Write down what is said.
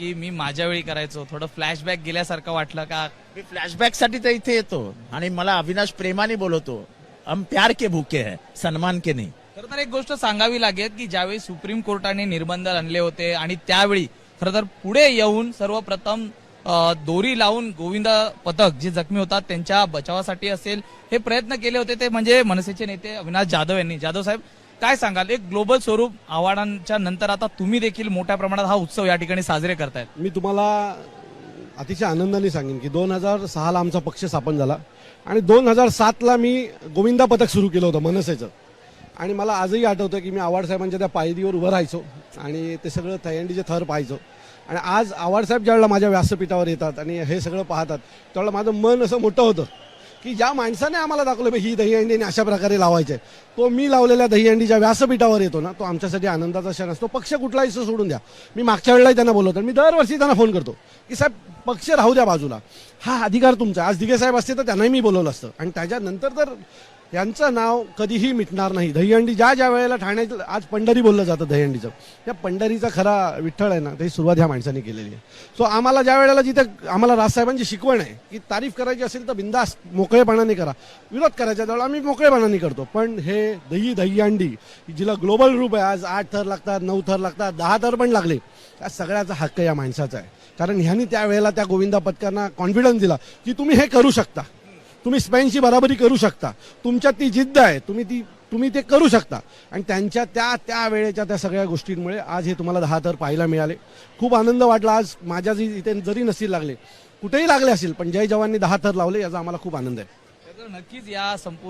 की मी माझ्या वेळी करायचो. थोडं फ्लॅशबॅक गेल्यासारखं वाटलं का? मी फ्लॅशबॅकसाठी तर इथे येतो आणि मला अविनाश प्रेमाने बोलवतो. हम प्यार के भूके है सन्मान के नाही. खरं तर एक गोष्ट सांगावी लागेल की ज्यावेळी सुप्रीम कोर्टाने निर्बंध आणले होते आणि त्यावेळी खरं तर पुढे येऊन सर्वप्रथम अ, दोरी लावून गोविंद पथक जे जखमी होतात त्यांच्या बचावासाठी असेल हे प्रयत्न केले होते. ते म्हणजे मनसेचे नेते अविनाश जाधव यांनी. जाधव साहेब काय सांगाल? एक ग्लोबल स्वरूप आव्हानांच्या नंतर आता तुम्ही देखील मोठ्या प्रमाणात हा उत्सव या ठिकाणी साजरे करतायत. मी तुम्हाला अतिशय आनंदाने सांगेन की दोन हजार सहाला आमचा पक्ष स्थापन झाला आणि दोन हजार सातला मी गोविंदा पथक सुरू केलं होतं मनसेचं. आणि मला आजही आठवतं की मी आव्हाडसाहेबांच्या त्या पायरीवर उभं राहायचो आणि ते सगळं थयंडीचे थर पाहायचो. आणि आज आवाडसाहेब ज्यावेळेला माझ्या व्यासपीठावर येतात आणि हे सगळं पाहतात त्यावेळेला माझं मन असं मोठं होतं. की ज्या माणसाने आम्हाला दाखवलं ही दहीहंडी आणि अशा प्रकारे लावायचे. तो मी लावलेल्या दहीहंडीच्या व्यासपीठावर येतो ना तो आमच्यासाठी आनंदाचा क्षण असतो. पक्ष कुठलाही असो सोडून द्या. मी मागच्या वेळेलाही त्यांना बोलवतो मी दरवर्षी त्यांना फोन करतो की साहेब पक्ष राहू द्या बाजूला. हा अधिकार तुमचा आज दिघे साहेब असते तर त्यांनाही मी बोलवलं असतं. आणि त्याच्यानंतर तर यांचं नाव कधीही मिटणार नाही. दहीहंडी ज्या ज्या वेळेला ठाण्यात आज पंढरी बोललं जातं दहीहंडीचं. त्या पंढरीचा खरा विठ्ठल आहे ना त्याची सुरुवात ह्या माणसाने केलेली आहे. सो आम्हाला ज्या वेळेला जिथे आम्हाला राजसाहेबांची शिकवण आहे की तारीफ करायची असेल तर बिंदास मोकळेपणाने करा. विरोध करायचा त्यावेळेला आम्ही मोकळेपणाने करतो. पण हे दही दहीहंडी जिला ग्लोबल रूप आहे आज आठ थर लागतात नऊ थर लागतात दहा थर पण लागले. त्या सगळ्याचा हक्क या माणसाचा आहे. कारण ह्यांनी त्यावेळेला त्या गोविंदा पथकांना कॉन्फिडन्स दिला की तुम्ही हे करू शकता. तुम्ही स्पेनशी बराबरी करू शकता. तुमच्यात ती जिद्द आहे. तुम्ही ती तुम्ही ते करू शकता. आणि त्यांच्या त्या त्या वेळेच्या त्या सगळ्या गोष्टींमुळे आज हे तुम्हाला दहा तर पाहायला मिळाले. खूप आनंद वाटला आज. माझ्या जी इथे जरी नसतील लागले कुठेही लागले असेल पण जय जवाननी दहा थर लावले याचा आम्हाला खूप आनंद आहे. नक्कीच या संपूर्ण